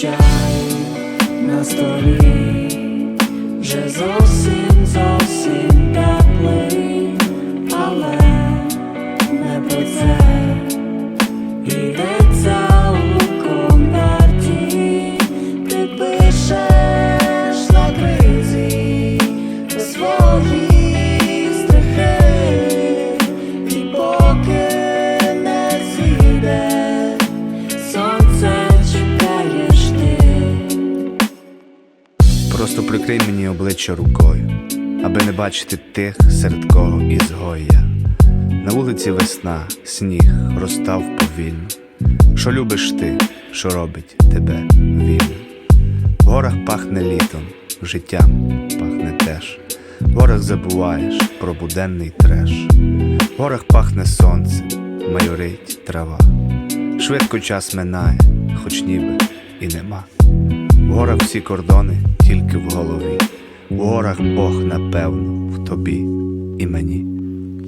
Чай на столі. Вже зовсім зовсім теплий, Просто прикрий мені обличчя рукою, аби не бачити тих, серед кого ізгой я. На вулиці весна, сніг розстав повільно. Що любиш ти, що робить тебе вільно? В горах пахне літом, життям пахне теж. В горах забуваєш про буденний треш. В горах пахне сонце, майорить трава. Швидко час минає, хоч ніби і нема. В горах всі кордони тільки в голові. В горах Бог, напевно, в тобі і мені.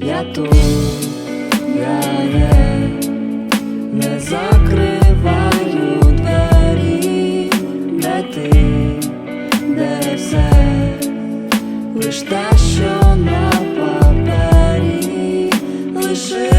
Я тут, я є, не закриваю двері, де ти, де все, лиш те, що на папері лишилось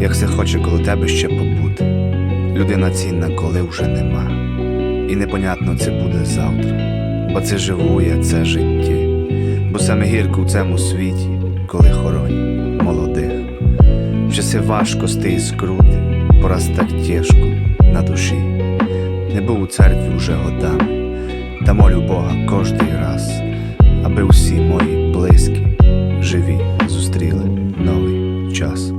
Як все хоче коло тебе ще побути. Людина цінна, коли вже нема. І непонятно це буде завтра. Бо це живу я, це житті. Бо саме гірко в цьому світі, коли хоронять молодих. В часи важкості і скрути, пораз так тяжко на душі. Не був у церкві вже годами, та молю Бога кожний раз, аби усі мої близькі, живі, зустріли новий час.